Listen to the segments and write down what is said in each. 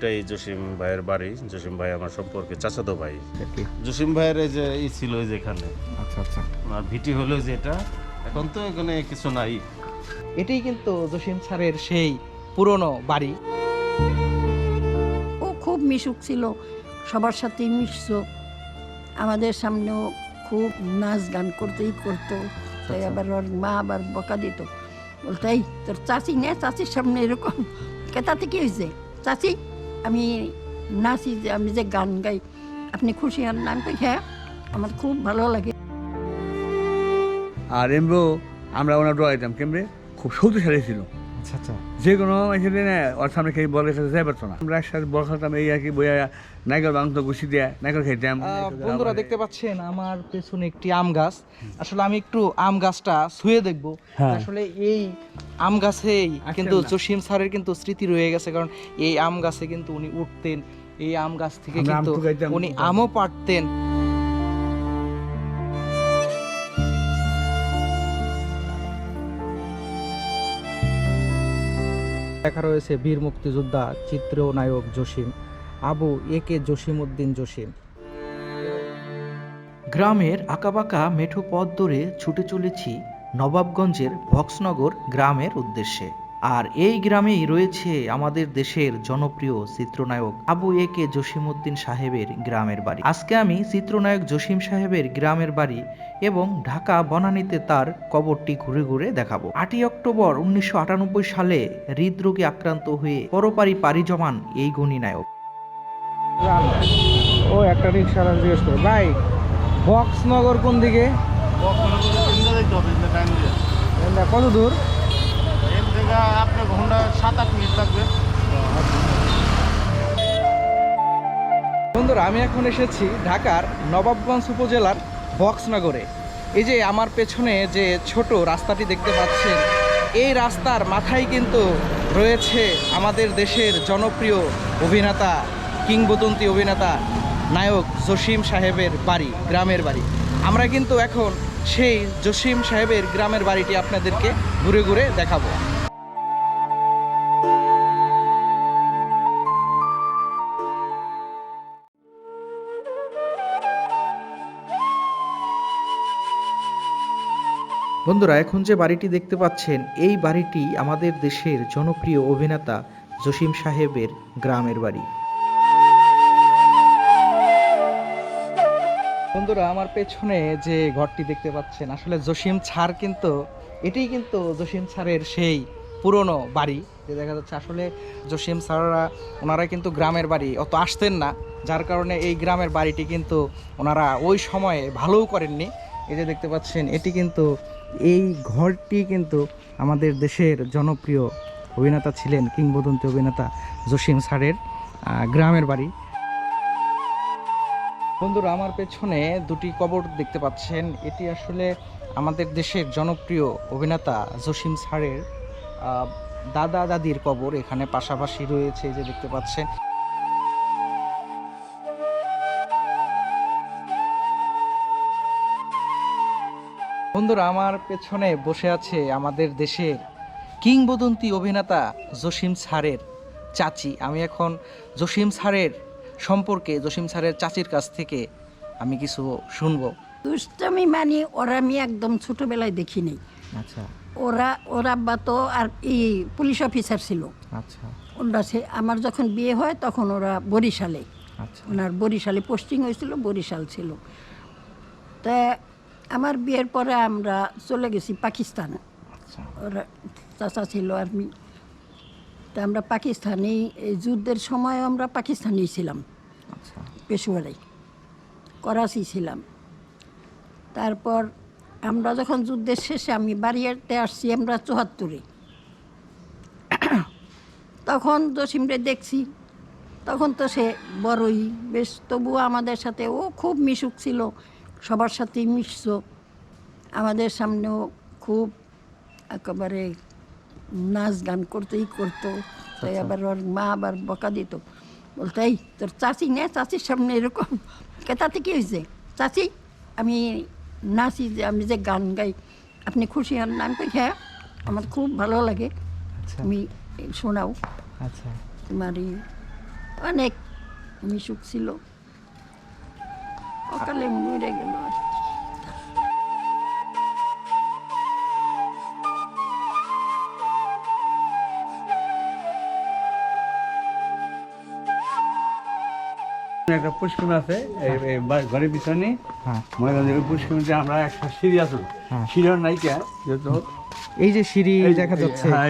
এটাই জসিম ভাইয়ের বাড়ি। জসিম ভাই আমার সম্পর্কে চাচাতো ভাই? জসিম ভাইয়ের এই যে ই ছিল এই যে আচ্ছা আচ্ছা। আর ভিটি হলো যে এটা। এখন তো এখানে কিছু নাই। এটাই কিন্তু জসিম স্যারের সেই পুরনো বাড়ি। ও খুব মিশুক ছিল। সবার সাথেই মিশছো আমাদের সামনেও খুব নাচ গান করতেই করতো। তাই আবার ওর মা আবার বকা দিত। বলতো এই তোর চাচি নে চাচির সামনে এরকম। কেতাতে কি হয়েছে? চাচি আমি নাচি যে, আমি যে গান গাই, আপনি খুশি হন না? আমি হ্যাঁ আমার খুব ভালো লাগে। আর এমব আমরা ওনার ডরাইতাম কেমনে খুব শক্তিশালী ছিল। আচ্ছা আচ্ছা। যে কোনো ওর সামনে খেয়ে সাথে যাই পারতো না। আমরা একসাথে বল খেলতাম এই আর কি বইয়া নাইকেল বাংতো গুছি দিয়ে নাইকেল খাইতাম। বন্ধুরা দেখতে পাচ্ছেন আমার পেছনে একটি আম গাছ। আসলে আমি একটু আম গাছটা ছুঁয়ে দেখব। হ্যাঁ। আসলে এই আম গাছেই কিন্তু। জসিম স্যারের কিন্তু স্মৃতি রয়ে গেছে কারণ এই আম গাছে কিন্তু উনি উঠতেন। এই আম গাছ থেকে কিন্তু উনি আমও পাড়তেন। দেখা রয়েছে বীর মুক্তিযোদ্ধা চিত্র নায়ক জসিম। আবু এ কে জসিম উদ্দিন জসিম। গ্রামের আঁকাবাঁকা মেঠো পথ ধরে ছুটে চলেছি নবাবগঞ্জের ভক্সনগর গ্রামের উদ্দেশ্যে। আর এই গ্রামেই রয়েছে আমাদের দেশের জনপ্রিয় চিত্রনায়ক আবু এ কে জসিমউদ্দিন সাহেবের গ্রামের বাড়ি। আজকে আমি চিত্রনায়ক জসিম সাহেবের গ্রামের বাড়ি এবং ঢাকা বনানীতে তার কবরটি ঘুরে ঘুরে দেখাবো। আটই অক্টোবর উনিশশো আটানব্বই সালে হৃদরোগে আক্রান্ত হয়ে পরপারি পারি জমান এই গুণী নায়ক ও একটা রিক্সাওয়ালা জিজ্ঞেস করে ভাই বক্সনগর কোন দিকে? কত দূর? আপনার ঘণ্টা সাত আট মিনিট লাগবে। বন্ধুরা, আমি এখন এসেছি ঢাকার নবাবগঞ্জ উপজেলার বক্সনগরে। এই যে আমার পেছনে যে ছোট রাস্তাটি দেখতে পাচ্ছেন, এই রাস্তার মাথায় কিন্তু রয়েছে আমাদের দেশের জনপ্রিয় অভিনেতা, কিংবদন্তি অভিনেতা, নায়ক জসিম সাহেবের বাড়ি, গ্রামের বাড়ি। আমরা কিন্তু এখন সেই জসিম সাহেবের গ্রামের বাড়িটি আপনাদেরকে ঘুরে ঘুরে দেখাবো। বন্ধুরা, এখন যে বাড়িটি দেখতে পাচ্ছেন, এই বাড়িটি আমাদের দেশের জনপ্রিয় অভিনেতা জসিম সাহেবের গ্রামের বাড়ি। বন্ধুরা, আমার পেছনে যে ঘরটি দেখতে পাচ্ছেন, আসলে জসিম ছাড় কিন্তু, এটাই কিন্তু জসিম ছাড়ের সেই পুরনো বাড়ি। যে দেখা যাচ্ছে, আসলে জসিম স্যাররা ওনারা কিন্তু গ্রামের বাড়ি, অত আসতেন না। যার কারণে এই গ্রামের বাড়িটি কিন্তু ওনারা ওই সময়ে ভালোও করেননি। এই যে দেখতে পাচ্ছেন, এটি কিন্তু এই ঘরটি কিন্তু আমাদের দেশের জনপ্রিয় অভিনেতা ছিলেন কিংবদন্তি অভিনেতা জসিম স্যারের গ্রামের বাড়ি। বন্ধুরা আমার পেছনে দুটি কবর দেখতে পাচ্ছেন। এটি আসলে আমাদের দেশের জনপ্রিয় অভিনেতা জসিম স্যারের আহ, দাদা দাদির কবর। এখানে পাশাপাশি রয়েছে যে দেখতে পাচ্ছেন বন্ধুরা আমার পেছনে বসে আছে আমাদের দেশের কিংবদন্তি অভিনেতা জসিম স্যারের চাচি। আমি এখন জসিম স্যারের সম্পর্কে জসিম স্যারের চাচির কাছ থেকে আমি কিছু শুনব। দুষ্টামি মানে ওরা আমি একদম ছোটবেলায় দেখিনি। আচ্ছা। ওরা ওরা আব্বা তো আর এই পুলিশ অফিসার ছিল। আচ্ছা। ওরা সে আমার যখন বিয়ে হয় তখন ওরা বরিশালে। আচ্ছা। ওনার বরিশালে পোস্টিং হয়েছিল বরিশাল ছিল। তা আমার বিয়ের পরে আমরা চলে গেছি পাকিস্তানে। আচ্ছা। ওরা চাচা ছিল আর্মি। তা আমরা পাকিস্তানি এই যুদ্ধের সময় আমরা পাকিস্তানি ছিলাম। আচ্ছা। পেশোয়ারে। করাচি ছিলাম। তারপর আমরা যখন যুদ্ধের শেষে আমি বাড়িতে আসছি আমরা চুহাত্তরে তখন জসিমরে দেখছি। তখন তো সে বড়ই বেশ তবুও আমাদের সাথে ও খুব মিশুক ছিল। সবার সাথেই মিশছ। আমাদের সামনেও খুব একেবারে নাচ গান করতেই করতো। তাই আবার ওর মা আবার বকা দিত। বলতো এই তোর চাচি নে চাচির সামনে এরকম। কেতাতে কি হয়েছে? চাচি আমি নাচি যে আমি যে গান গাই আপনি খুশি হন না? আমি হ্যাঁ আমার খুব ভালো লাগে। আচ্ছা। তুমি শোনাও। আচ্ছা। তোমার অনেক মিশুক ছিল। অকালে মরে গেল আর একটা পুষ্কিম আছে ঘরের পিছনে। হ্যাঁ। মনে করেন যে পুষ্কিমিতে আমরা একটা সিঁড়ি আছে। হ্যাঁ। সিঁড়ির নাইকা যেহেতু এই যে সিঁড়ি দেখা যাচ্ছে। হ্যাঁ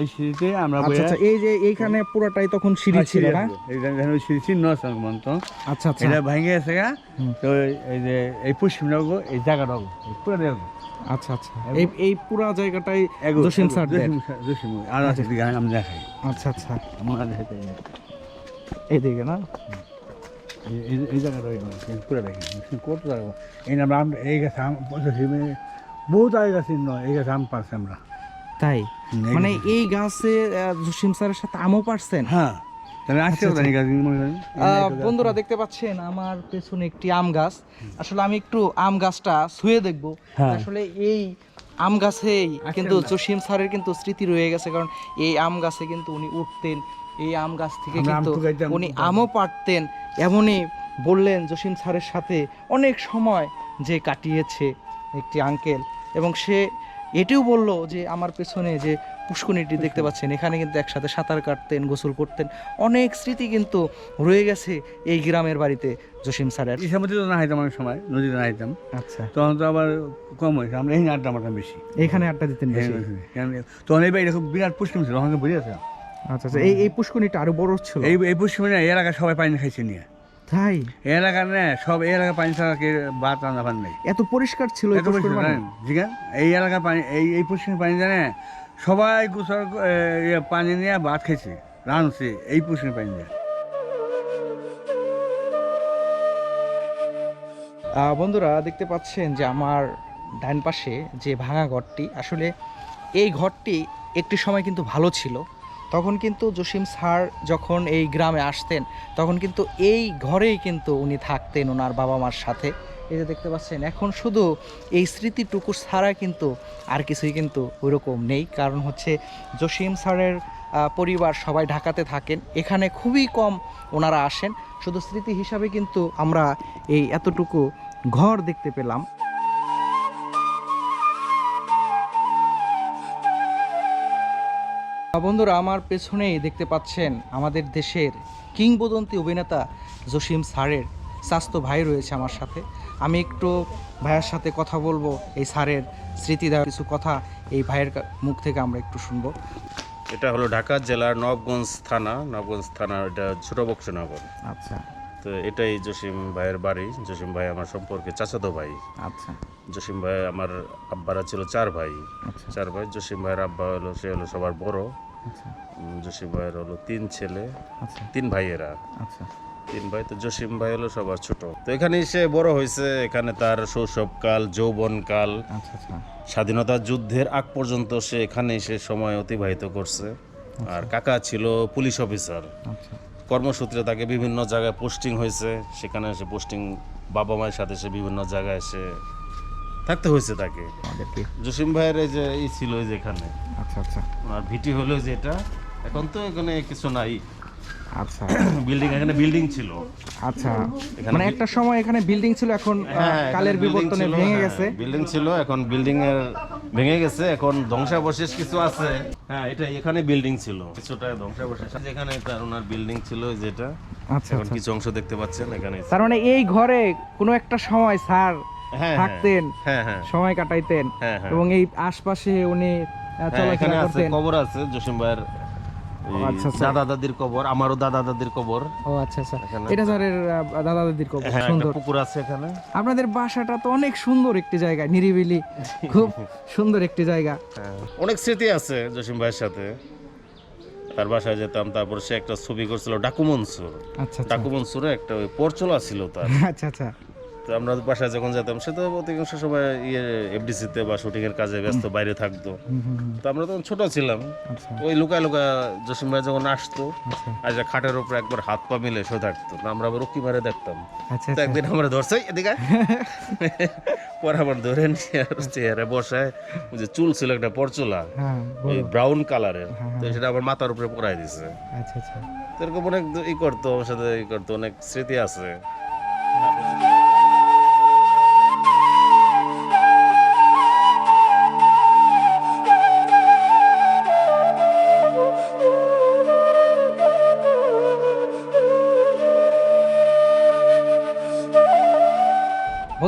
এই সিঁড়িতে আমরা আচ্ছা আচ্ছা এই যে এইখানে পুরোটাই তখন সিঁড়ি হ্যাঁ, ছিল না? যে সিঁড়ি চিহ্ন আছে আমার তো আচ্ছা আচ্ছা। এটা ভেঙে গেছে গা। তো এই- যে এই পুষ্কিমটা গো, এই জায়গাটা গো, এই পুরো গো। আচ্ছা আচ্ছা। এই এই পুরা জায়গাটাই জসিম স্যার জসিম। আর আছে দিকে আমি দেখাই। আচ্ছা আচ্ছা। আমার দেখাইতে এই- এইদিকে না? এই- জায়গাটা পুরো দেখি। কত জায়গা? এই নাম আম এই গাছ বহুত আগে গাছ চিহ্ন এই গাছ আম পারছি আমরা। তাই? মানে এই গাছে জসিম স্যারের সাথে আমও পারছেন? হ্যাঁ আচ্ছা, গাছ- বন্ধুরা দেখতে পাচ্ছেন আমার পেছনে একটি আম গাছ। আসলে আমি একটু আম গাছটা ছুঁয়ে দেখব। হ্যাঁ। আসলে এই আম গাছেই কিন্তু জসিম স্যারের কিন্তু স্মৃতি রয়ে গেছে কারণ এই আম গাছে কিন্তু উনি উঠতেন এই আম গাছ থেকে কিন্তু উনি আমও পারতেন। এমনই বললেন জসিম স্যারের সাথে অনেক সময় যে কাটিয়েছে। একটি আঙ্কেল এবং সে এটিও বলল যে আমার পেছনে যে পুষ্কনিটি দেখতে পাচ্ছেন এখানে কিন্তু একসাথে সাঁতার কাটতেন গোসল করতেন। অনেক স্মৃতি কিন্তু রয়ে গেছে এই গ্রামের বাড়িতে জসিম স্যারের। এই সময় তো না হাইতাম অনেক সময় নদীতে না হাইতাম। আচ্ছা। তখন তো আবার কম হয়েছে আমরা এই আড্ডা মারতাম বেশি। এখানে আড্ডা দিতেন বেশি? তখন এই বাড়ি খুব বিরাট পুষ্কিম ছিল ওখানে বুঝে আছে। আচ্ছা আচ্ছা। এই এই পুষ্কনিটা আরও বড় ছিল? এই এই পুষ্কিমে এলাকায় সবাই পানি খাইছে নিয়ে। তাই? এই এলাকার না সব এই এলাকার পানি ছাড়া কে বাদ রান্না পান নেই। এত পরিষ্কার ছিল এত মানে? ঠিক আছে এই এলাকার পানি এই এই পুষ্কিমের পানি জানে? সবাই গোসল ক- এ, ইয়ে পানি নিয়ে ভাত খাইছে রাঁধছে এই পুষ্কিমের পানি দিয়ে। বন্ধুরা দেখতে পাচ্ছেন যে আমার ডান পাশে যে ভাঙা ঘরটি আসলে এই ঘরটি একটি সময় কিন্তু ভালো ছিল। তখন কিন্তু জসিম স্যার যখন এই গ্রামে আসতেন, তখন কিন্তু এই ঘরেই কিন্তু উনি থাকতেন ওনার বাবা মার সাথে। এই যে দেখতে পাচ্ছেন, এখন শুধু এই স্মৃতিটুকু ছাড়া কিন্তু আর কিছুই কিন্তু ওইরকম নেই। কারণ হচ্ছে জসিম স্যারের পরিবার সবাই ঢাকাতে থাকেন, এখানে খুবই কম ওনারা আসেন। শুধু স্মৃতি হিসাবে কিন্তু আমরা এই এতটুকু ঘর দেখতে পেলাম। বন্ধুরা আমার পেছনেই দেখতে পাচ্ছেন আমাদের দেশের কিংবদন্তি অভিনেতা জসিম স্যারের স্বাস্থ্য ভাই রয়েছে আমার সাথে। আমি একটু ভাইয়ের সাথে কথা বলব এই স্যারের স্মৃতিদায়ক কিছু কথা এই ভাইয়ের মুখ থেকে আমরা একটু শুনব। এটা হলো ঢাকা জেলার নবগঞ্জ থানা। নবগঞ্জ থানা এটা ছোট বক্সনগর আচ্ছা। তো এটাই জসিম ভাইয়ের বাড়ি। জসিম ভাই আমার সম্পর্কে চাচাতো ভাই। আচ্ছা। জসিম ভাই আমার আব্বারা ছিল চার ভাই। আচ্ছা। চার ভাই জসিম ভাইয়ের আব্বা হলো সে হলো সবার বড়। জসিম ভাইয়ের হলো তিন ছেলে আচ্ছা। তিন ভাইয়েরা। আচ্ছা। তিন ভাই তো জসিম ভাই হলো সবার ছোট। তো এখানে সে বড় হয়েছে এখানে তার শৈশবকাল যৌবনকাল আচ্ছা আচ্ছা। স্বাধীনতা যুদ্ধের আগ পর্যন্ত সে এখানে সে সময় অতিবাহিত করছে। আর কাকা ছিল পুলিশ অফিসার। আচ্ছা। কর্মসূত্রে তাকে বিভিন্ন জায়গায় পোস্টিং হয়েছে সেখানে সে পোস্টিং বাবা মায়ের সাথে সে বিভিন্ন জায়গায় সে থাকতে হয়েছে তাকে। জসিম ভাইয়ের এই যে এই ছিল এই যে এখানে। আচ্ছা আচ্ছা। ওনার ভিটি হলো যে এটা এখন তো এখানে কিছু নাই। আচ্ছা। বিল্ডিং এখানে বিল্ডিং ছিল। আচ্ছা। মানে একটা সময় এখানে বিল্ডিং ছিল এখন কালের বিবর্তনে ভেঙে গেছে। বিল্ডিং ছিল এখন বিল্ডিং এর ভেঙে গেছে এখন ধ্বংসাবশেষ কিছু আছে। হ্যাঁ এটা এখানে বিল্ডিং ছিল। কিছুটা ধ্বংসাবশেষ আছে এখানে তার ওনার বিল্ডিং ছিল যেটা। আচ্ছা এখন আচ্ছা। কিছু অংশ দেখতে পাচ্ছেন এখানে। তার মানে এই ঘরে কোনো একটা সময় স্যার হ্যাঁ, হ্যাঁ। থাকতেন হ্যাঁ হ্যাঁ। সময় কাটাইতেন হ্যাঁ, হ্যাঁ। এবং এই আশপাশে উনি হ্যাঁ, এখানে আছে কবর আছে জসিম ভাইয়ের আচ্ছা, আচ্ছা। দাদা দাদির কবর আমারও দাদা দাদির কবর। ও আচ্ছা আচ্ছা। এটা স্যারের দাদা দাদির কবর হ্যাঁ সুন্দর। পুকুর আছে এখানে। আপনাদের বাসাটা তো অনেক সুন্দর একটি জায়গা নিরিবিলি খুব সুন্দর একটি জায়গা। হ্যাঁ, অনেক স্মৃতি আছে জসিম ভাইয়ের সাথে। তার বাসায় যেতাম তারপর সে একটা ছবি করছিল ডাকু মনসুর আচ্ছা আচ্ছা। ডাকু মনসুরে একটা ওই পরচলা ছিল তার। আচ্ছা আচ্ছা। তো আমরা বাসায় যখন যেতাম সে তো অধিকাংশ সময় ইয়ে এফডিসিতে বা শুটিংয়ের কাজে ব্যস্ত বাইরে থাকতো। তো আমরা তখন ছোট ছিলাম। আচ্ছা। ওই লুকায় লুকা জসিম ভাই যখন আসতো আচ্ছা। আর খাটের উপরে একবার হাত পা মিলে শুয়ে থাকতো আমরা আবার উকি মারে দেখতাম। আচ্ছা তো একদিন আমরা ধরছে এদিকে। পরে আবার ধরে নিয়ে আর চেয়ারে বসায় ওই যে চুল ছিল একটা পরচুলা হ্যাঁ ওই ব্রাউন কালারের হ্যাঁ, তো সেটা আবার মাথার উপরে পরাই দিছে। আচ্ছা আচ্ছা। এরকম অনেক ই করতো আমার সাথে ই করতো অনেক স্মৃতি আছে।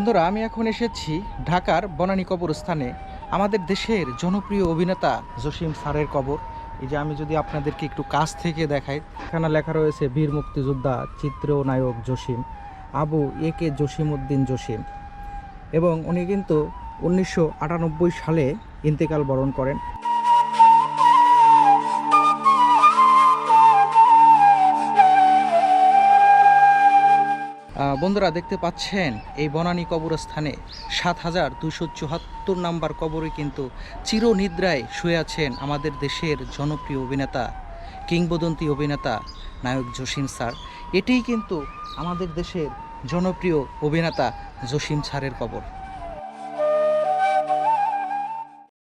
বন্ধুরা, আমি এখন এসেছি ঢাকার বনানী কবরস্থানে, আমাদের দেশের জনপ্রিয় অভিনেতা জসিম স্যারের কবর। এই যে আমি যদি আপনাদেরকে একটু কাছ থেকে দেখাই, এখানে লেখা রয়েছে, বীর মুক্তিযোদ্ধা চিত্রনায়ক জসিম, আবু এ কে জসিম উদ্দিন জসিম। এবং উনি কিন্তু উনিশশো আটানব্বই সালে ইন্তেকাল বরণ করেন। বন্ধুরা দেখতে পাচ্ছেন, এই বনানী কবরস্থানে সাত হাজার দুশো চুহাত্তর নম্বর কবরে কিন্তু চিরনিদ্রায় শুয়ে আছেন আমাদের দেশের জনপ্রিয় অভিনেতা, কিংবদন্তি অভিনেতা নায়ক জসিম স্যার। এটিই কিন্তু আমাদের দেশের জনপ্রিয় অভিনেতা জসিম স্যারের কবর।